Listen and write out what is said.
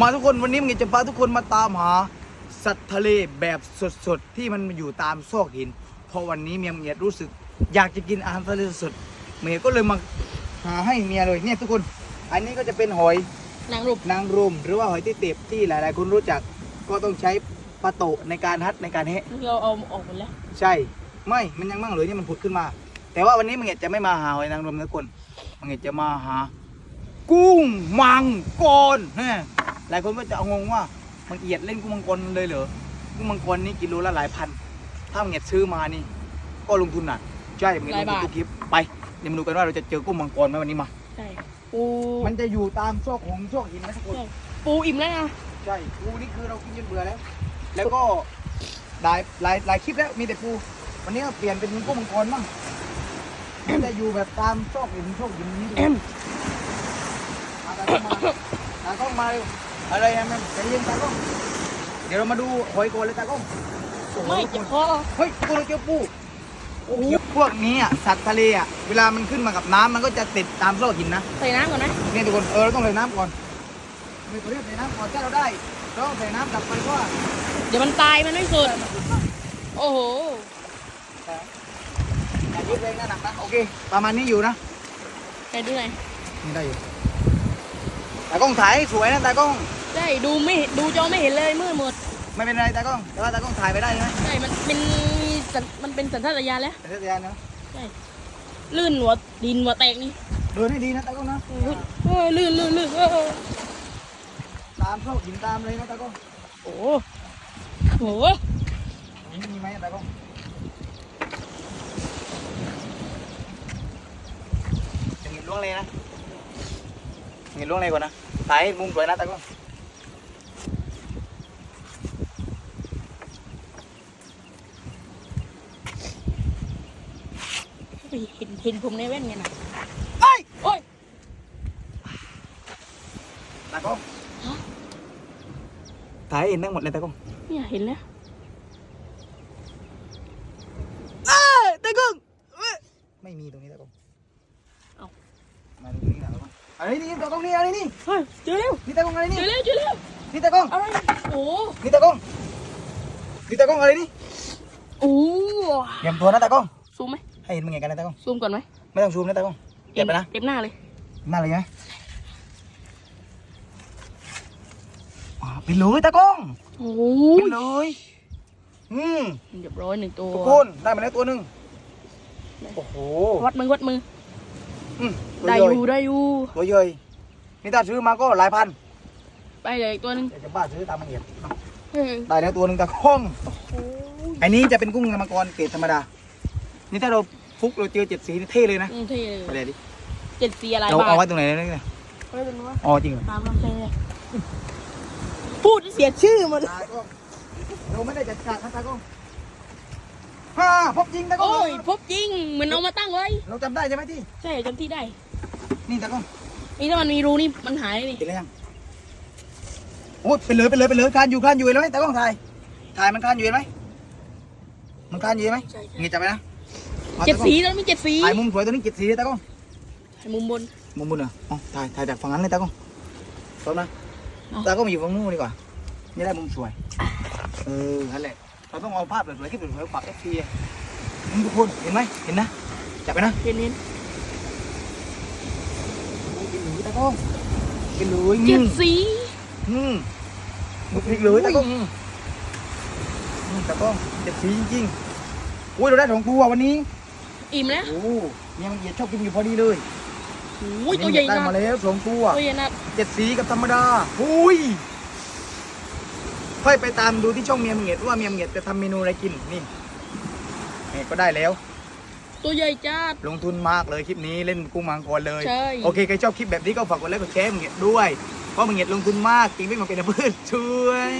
มาทุกคนวันนี้มันจะพาทุกคนมาตามหา สัตว์ทะเลแบบสดๆ ที่มันอยู่ตามซอกหิน เพราะวันนี้เมียเมียรู้สึก อยากจะกินอาหารทะเลสดๆเมียก็เลยมาหาให้เมียเลยเนี่ยทุกคน อันนี้ก็จะเป็นหอยนางรูปนางรมหรือว่าหอยที่เต็บที่หลายๆ คนรู้จักก็ต้องใช้ปะโตะในการฮัดในการเฮะเราเอาออกหมดแล้วใช่ ไม่มันยังมั่งเลยนี่มันผุดขึ้นมา แต่ว่าวันนี้มังเง็ดจะไม่มาหาหอยนางรมนะทุกคนมังเง็ดจะมาหา กุ้งมังกรฮะ หลายคนก็จะเอางงว่ามังเอียดเล่นกุ้งมังกรเลยเหรอกุ้งมังกรนี่กิโลละหลายพัน ถ้ามังเง็ดซื้อมานี่ ก็ลงทุนหนักใช่มังเง็ดลงทุนทุกคลิปไปเดี๋ยวมาดูกันว่าเราจะเจอกุ้งมังกรไหมวันนี้มาใช่ปูมันจะอยู่ตามซอกหงซอกหินนะทุกคนใช่ปูอิ่มแล้วนะใช่ปูนี่คือเรากินจนเบื่อแล้ว แล้วก็หลายหลายหลายคลิปแล้วมีแต่ปูวันนี้ก็เปลี่ยนเป็นกุ้งมังกรบ้างมันจะอยู่แบบตามซอกหินซอกหินนี้ดูเอาตากล้องมาตากล้องมาเร็ว อะไรอะแม่ใจเย็นตากล้องเดี๋ยวเรามาดูหอยโกนเลยตากล้องโอ้โหไม่ทุกจะคนพอเฮ้ยปูเราเจอปูโอ้โหพวกนี้อะสัตว์ทะเลอะเวลามันขึ้นมากับน้ำมันก็จะติดตามซอกหินนะใส่น้ำก่อนไหมนี่ทุกคนเออเราต้องใส่น้ำก่อนไม่ต้องใส่น้ำก่อนถ้าเราได้เราต้องใส่น้ำกลับไปเพราะว่าเดี๋ยวมันตายมันไม่สุด โอ้โหอย่ายึดแรงนะหนักนะโอเค ประมาณนี้อยู่นะใส่ดูหน่อยนี่ได้อยู่ตากล้องถ่ายให้สวยนะตากล้องใช่ ดูไม่เห็นดูจอไม่เห็นเลยมืดหมดไม่เป็นไรตากล้องแต่ว่าตากล้องถ่ายไปได้ใช่ไหมใช่มันเป็นสัญมันเป็นสัญชาตญาณแล้วแต่เทศยานนะใช่ลื่นหัวดินหัวแตกนี่เดินให้ดีนะตากล้องนะเฮ้ยลื่นลื่นลื่นเออตามเข้าหินตามเลยนะตากล้องโอ้โหโอ้โหหินมีไหมตากล้องจะเห็นล่วงเลยนะเห็นล่วงเลยก่อนนะถ่ายให้มุมสวยนะตากล้อง เห็นเห็นผมในแว่นไงนะเอ้ยโอ้ยตากล้องฮะถ่ายให้เห็นทั้งหมดเลยตากล้องเนี่ยเห็นแล้วเอ้ยตากล้องเอ้ยไม่มีตรงนี้ตากล้องเอ้ามาดูตรงนี้นะตากล้องอะไรนี่ตากล้องนี่อะไรนี่เฮ้ยเจอแล้วนี่ตากล้องอะไรเจนี่อแล้วเจอแล้วนี่ตากล้องอะไรโอ้นี่ตากล้องนี่ตากล้องอะไรนี่โอ้เตรียมตัวนะตากล้องซูมไหม ให้เห็นมึงไงกันนะตากล้องซูมก่อนไหมไม่ต้องซูมนะตากล้องเก็บไปนะเต็มหน้าเลยมาเลยไงอ่าเป็นเลยตากล้องโอ้เป็ยนเลยอืมเรียบร้อยหนึ่งตัวทุกคนได้มาแล้วตัวหนึ่งโอ้โหวัดมือวัดมืออืมตัวได้ใหอญ่ยู่ได้อยู่ตัวใหญ่นี่ถ้าซื้อมาก็หลายพันไปเลยอีกตัวหนึงเดี๋ยวจะบ้าซื้อตามละเอียดเฮ้ยได้แล้วตัวหนึ่งตะข้องโอ้โหอันนี้จะเป็นกุ้งมังกรเกรดธรรมดา นี่ถ้าเราฟุกเราเจอเจ็ดสีนี่เท่เลยนะอืมเท่ไปเลเลยยดิเจ็ดสีอะไรเราบ้างเอาไว้ตรงไหนเนี่ยเฮ้ยเป็นว่าอ๋อจริงเหรอตามคำเจพูดเสียชื่อหมดตากล้องเราไม่ได้จัดฉากนะตากล้องฮ่าพบจริงตากล้องโอ้ย พบจริง เหมือนเอามาตั้งไว้ เราจำได้ใช่ไหมที่ใช่จำที่ได้ นี่ตากล้องนี่ถ้ามันมีรูนี่มันหายนี่เห็นแล้วยังโอ้ยเป็นเลยเป็นเลยเป็นเลยคานอยู่คานอยู่เห็นไหมตากล้องถ่ายถ่ายมันคานอยู่เห็นไหมมันคานอยู่เห็นไหมใช่ใช่งี้จับไปนะอา เจ็ดตากล้องสีแล้วมีเจ็ดสีถ่ายมุมสวยตัวนี้เจ็ดสีตากล้องถ่ายมุมบน มุมบนเหรออ๋อถ่ายถ่ายจากฝั่งนั้นเลยตากล้องพร้อมนะเอาตากล้องมาอยู่ฝั่งนู้นดีกว่านี่ได้มุมสวย เออนั่นแหละ เราต้องเอาภาพสวยๆคลิปสวยๆฝากเอฟซีทุกคนเห็นไหมเห็นนะ จับไปนะ เห็นเห็นกินหลุยตากล้องกินหลุยเจ็ดสีอืมมุกพริกหลุยตากล้องอืมตากล้องเจ็ดสีจริงๆอุ้ยเราได้สองตัววันนี้ อิ่มแล้วโอ้เนี่ยมันเหยียดชอบกินอยู่พอดีเลยโอ้ยตัวใหญ่ได้นะมาแล้วสองตัวตัวใหญ่นะเจ็ดสีกับธรรมดาอุ้ยค่อยไปตามดูที่ช่องเมียมเหงียดว่าเมียมเหงียดจะทำเมนูอะไรกินนี่นี่ก็ได้แล้ว ตัวใหญ่จัดลงทุนมากเลยคลิปนี้เล่นกุ้งมังกรเลยใช่โอเคใครชอบคลิปแบบนี้ก็ฝากกดไลค์กดแชร์มึงเหงียดด้วยเพราะมึงเหงียดลงทุนมากจริงไม่มาเป็นเพื่อนช่วย